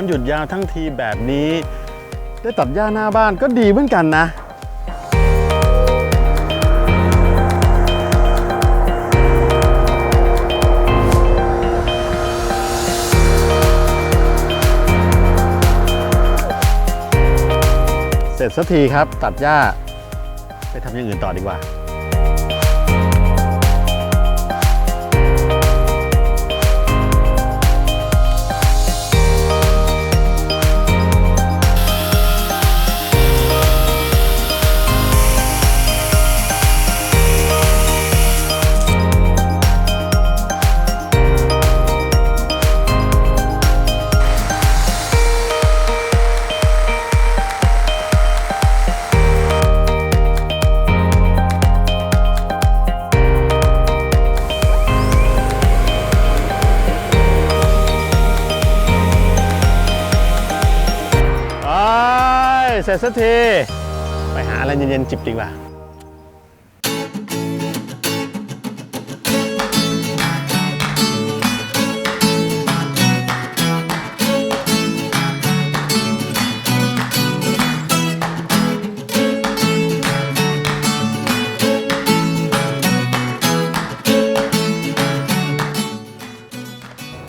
วันหยุดยาวทั้งทีแบบนี้ ได้ตัดหญ้าหน้าบ้านก็ดีเหมือนกันนะเสร็จสักทีครับตัดหญ้าไปทำอย่างอื่นต่อดีกว่า ร็จสักที ไปหาอะไรเย็นๆจิบดีกว่า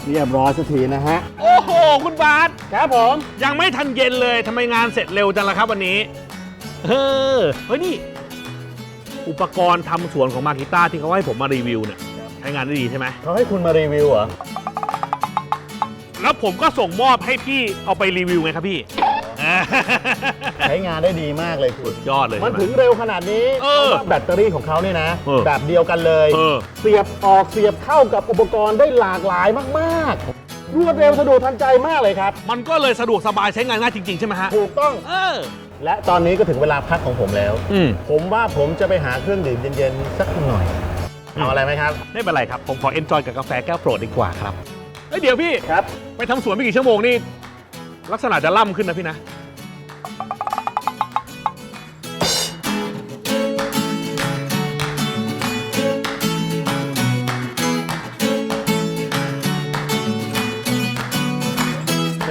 เรียบร้อยสักทีนะฮะ คุณบาสครับผม ยังไม่ทันเย็นเลยทำไมงานเสร็จเร็วจังล่ะครับวันนี้ เออเฮ้ยนี่ อุปกรณ์ทำสวนของมากิต้าที่เขาให้ผมมารีวิวเนี่ยใช้งานได้ดีใช่ไหม เขาให้คุณมารีวิวเหรอ แล้วผมก็ส่งมอบให้พี่เอาไปรีวิวไงครับพี่ ใช้งานได้ดีมากเลยคุณ ยอดเลยมันใช่ไห ถึงเร็วขนาดนี้เออพราะว่าแบตเตอรี่ของเขาเนี่ยนะ เออแบบเดียวกันเลย เออ เสียบออกเสียบเข้ากับอุปกรณ์ได้หลากหลายมาก ๆ รวดเร็วสะดวกทันใจมากเลยครับ มันก็เลยสะดวกสบายใช้งานง่ายจริง ๆ ใช่ไหมฮะ ถูกต้อง เออ และตอนนี้ก็ถึงเวลาพักของผมแล้ว อืม ผมว่าผมจะไปหาเครื่องดื่มเย็นๆสักหน่อยเอาอะไรไหมครับ ไม่เป็นไรครับ ผมขอเอนจอยกับกาแฟแก้วโปรดดีกว่าครับเฮ้ยเดี๋ยวพี่ ครับ ไปทำสวนไม่กี่ชั่วโมงนี่ ลักษณะจะล่ำขึ้นนะพี่นะ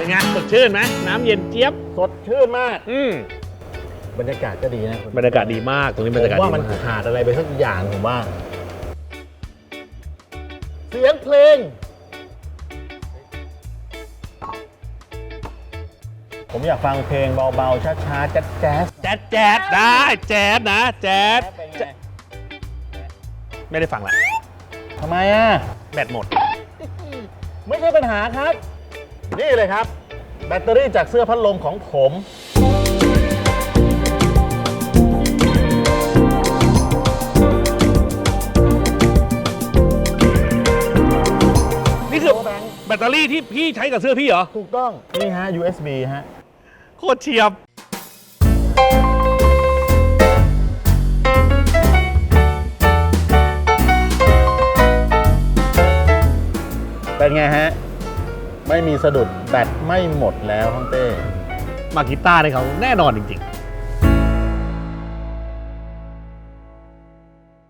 เป็นไงสดชื่นไหมน้ำเย็นเจี๊ยบสดชื่นมาก อืมบรรยากาศก็ดีนะคุณบรรยากาศดีมากตรงนี้บรรยากาศผมดีว่ามันมากขาดอะไรไปสักอย่างผมว่า เสียงเพลง ผมอยากฟังเพลงเบาๆ ช้าๆ แจ๊สแจ๊ดแจ๊ดได้แจ๊ดนะ แจ๊ดๆเป็นไงไม่ได้ฟังละทำไมอะ แบตหมด ไม่ใช่ปัญหาครับ นี่เลยครับ แบตเตอรี่จากเสื้อพัดลมของผม นี่คือแบตเตอรี่ที่พี่ใช้กับเสื้อพี่เหรอ ถูกต้อง นี่ฮะ USB ฮะ โคตรเฉียบ เป็นไงฮะ ไม่มีสะดุดแบตไม่หมดแล้วฮ่องเต้มากีต้าร์ในเขาแน่นอนจริงๆ